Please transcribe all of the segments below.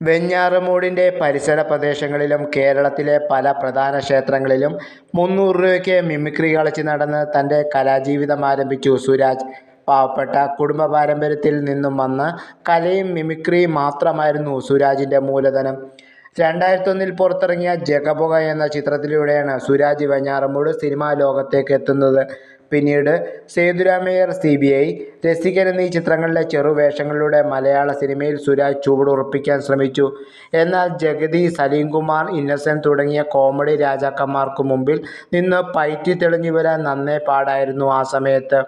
വെഞ്ഞാറമൂടിന്റെ പരിസര പ്രദേശങ്ങളിലും കേരളത്തിലെ പല പ്രധാന ക്ഷേത്രങ്ങളിലും മുന്നൂറ് രൂപയ്ക്ക് മിമിക്രി കളിച്ച് നടന്ന് തന്റെ കലാജീവിതം ആരംഭിച്ചു സുരാജ്. പാവപ്പെട്ട കുടുംബ പാരമ്പര്യത്തിൽ നിന്നും വന്ന കലയും മിമിക്രിയും മാത്രമായിരുന്നു സുരാജിന്റെ മൂലധനം. രണ്ടായിരത്തൊന്നിൽ പുറത്തിറങ്ങിയ ജഗപുക എന്ന ചിത്രത്തിലൂടെയാണ് സുരാജ് വെഞ്ഞാറമൂട് സിനിമാ ലോകത്തേക്ക് എത്തുന്നത്. പിന്നീട് Sethuramayyar, C B I Rasikan എന്നീ ചിത്രങ്ങളിലെ ചെറുവേഷങ്ങളിലൂടെ മലയാള സിനിമയിൽ സുരാജ് ചുവടുറപ്പിക്കാൻ ശ്രമിച്ചു. എന്നാൽ ജഗതി, സലീംകുമാർ, ഇന്നസെന്റ് തുടങ്ങിയ കോമഡി രാജാക്കന്മാർക്ക് മുമ്പിൽ നിന്ന് പയറ്റി തെളിഞ്ഞു വരാൻ നന്നേ പാടായിരുന്നു ആ സമയത്ത്.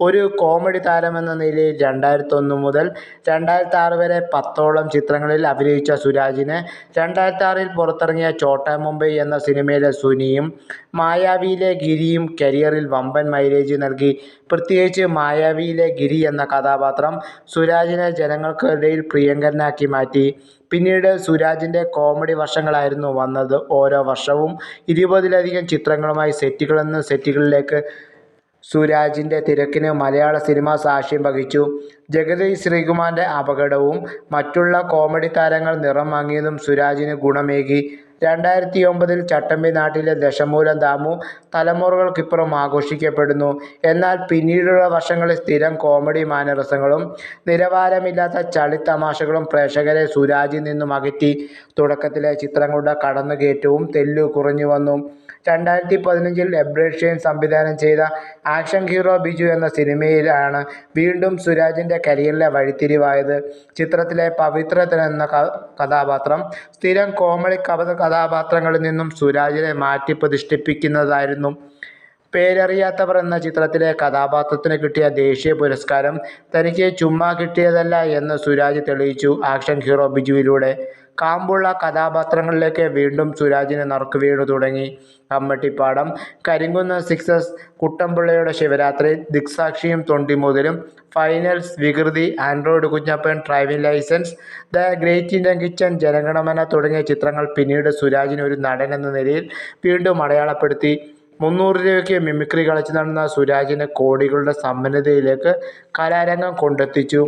ഒരു കോമഡി താരമെന്ന നിലയിൽ രണ്ടായിരത്തൊന്ന് മുതൽ രണ്ടായിരത്തി ആറ് വരെ പത്തോളം ചിത്രങ്ങളിൽ അഭിനയിച്ച സുരാജിന് രണ്ടായിരത്തി ആറിൽ പുറത്തിറങ്ങിയ ചോട്ട മുംബൈ എന്ന സിനിമയിലെ സുനിയും മായാവിയിലെ ഗിരിയും കരിയറിൽ വമ്പൻ മൈലേജ് നൽകി. പ്രത്യേകിച്ച് മായാവിയിലെ ഗിരി എന്ന കഥാപാത്രം സുരാജിനെ ജനങ്ങൾക്കിടയിൽ പ്രിയങ്കരനാക്കി മാറ്റി. പിന്നീട് സുരാജിന്റെ കോമഡി വർഷങ്ങളായിരുന്നു വന്നത്. ഓരോ വർഷവും ഇരുപതിലധികം ചിത്രങ്ങളുമായി സെറ്റുകളിൽ നിന്ന് സെറ്റുകളിലേക്ക് സുരാജിന്റെ തിരക്കിന് മലയാള സിനിമ സാക്ഷ്യം വഹിച്ചു. ജഗതി ശ്രീകുമാറിന്റെ അപകടവും മറ്റുള്ള കോമഡി താരങ്ങൾ നിറം വാങ്ങിയതും സുരാജിന് ഗുണമേകി. രണ്ടായിരത്തി ഒമ്പതിൽ ചട്ടമ്പി നാട്ടിലെ ദശമൂലം ദാമു തലമുറകൾക്കിപ്പുറം ആഘോഷിക്കപ്പെടുന്നു. എന്നാൽ പിന്നീടുള്ള വർഷങ്ങളിൽ സ്ഥിരം കോമഡി മാനരസങ്ങളും നിലവാരമില്ലാത്ത ചളിത്തമാശകളും പ്രേക്ഷകരെ സുരാജിൽ നിന്നും അകറ്റി. തുടക്കത്തിലെ ചിത്രങ്ങളുടെ കടന്നുകയറ്റവും തെല്ലു കുറഞ്ഞു വന്നു. രണ്ടായിരത്തിപതിനഞ്ചിൽ എബ്രഹാം ഷെയ്ൻ സംവിധാനം ചെയ്ത ആക്ഷൻ ഹീറോ ബിജു എന്ന സിനിമയിലാണ് വീണ്ടും സുരാജിന്റെ കരിയറിലെ വഴിത്തിരിവായത്. ചിത്രത്തിലെ പവിത്രത്തിൽ എന്ന കഥാപാത്രം സ്ഥിരം കോമഡി കഥാപാത്രങ്ങളിൽ നിന്നും സുരാജിനെ മാറ്റിപ്രതിഷ്ഠിപ്പിക്കുന്നതായിരുന്നു. പേരറിയാത്തവർ എന്ന ചിത്രത്തിലെ കഥാപാത്രത്തിന് കിട്ടിയ ദേശീയ പുരസ്കാരം തനിക്ക് ചുമ്മാ കിട്ടിയതല്ല എന്ന് സുരാജ് തെളിയിച്ചു ആക്ഷൻ ഹീറോ ബിജുവിലൂടെ. കാമ്പുള്ള കഥാപാത്രങ്ങളിലേക്ക് വീണ്ടും സുരാജിന് നറുക്കുവീണു തുടങ്ങി. കമ്മട്ടിപ്പാടം, കരിങ്കുന്ന് സിക്സസ്, കുട്ടമ്പിള്ളയുടെ ശിവരാത്രി, ദിക്സാക്ഷിയും തൊണ്ടിമുതലും, finals, Vikruthi, Android Kunjappan, driving licence, the great Indian kitchen, Janaganamana തുടങ്ങിയ ചിത്രങ്ങൾ പിന്നീട് സുരാജിന് ഒരു നടൻ എന്ന നിലയിൽ വീണ്ടും അടയാളപ്പെടുത്തി. മുന്നൂറ് രൂപയ്ക്ക് മിമിക്രി കളിച്ച് നടന്ന സുരാജിനെ കോടികളുടെ സമ്പന്നതയിലേക്ക് കലാരംഗം കൊണ്ടെത്തിച്ചു.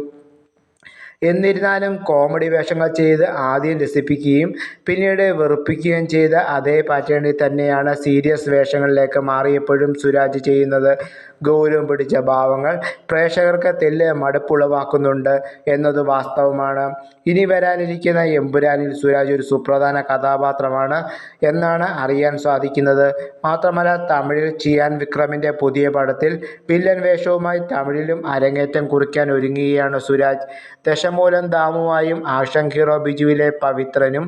എന്നിരുന്നാലും കോമഡി വേഷങ്ങൾ ചെയ്ത് ആദ്യം രസിപ്പിക്കുകയും പിന്നീട് വെറുപ്പിക്കുകയും ചെയ്ത അതേ പാറ്റേണിൽ തന്നെയാണ് സീരിയസ് വേഷങ്ങളിലേക്ക് മാറിയപ്പോഴും സുരാജ് ചെയ്യുന്നത്. ഗൗരവം പിടിച്ച ഭാവങ്ങൾ പ്രേക്ഷകർക്ക് തെല്ല് മടുപ്പുളവാക്കുന്നുണ്ട് എന്നത് വാസ്തവമാണ്. ഇനി വരാനിരിക്കുന്ന എമ്പുരാനിൽ സുരാജ് ഒരു സുപ്രധാന കഥാപാത്രമാണ് എന്നാണ് അറിയാൻ സാധിക്കുന്നത്. മാത്രമല്ല തമിഴിൽ ചിയാൻ വിക്രമിന്റെ പുതിയ പടത്തിൽ വില്ലൻ വേഷവുമായി തമിഴിലും അരങ്ങേറ്റം കുറിക്കാൻ ഒരുങ്ങുകയാണ് സുരാജ്. ദശമൂലം ദാമുവായും ആക്ഷൻ ഹീറോ ബിജുവിലെ പവിത്രനും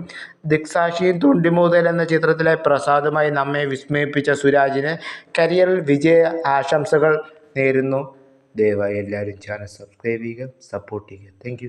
ദിക്സാക്ഷിയും തുണ്ടിമൂതൽ എന്ന ചിത്രത്തിലെ പ്രസാദുമായി നമ്മെ വിസ്മയിപ്പിച്ച സുരാജിന് കരിയറിൽ വിജയ ആശംസകൾ നേരുന്നു. ദയവായി എല്ലാവരും ചാനൽ സബ്സ്ക്രൈബ് ചെയ്യുക, സപ്പോർട്ട് ചെയ്യുക. താങ്ക്.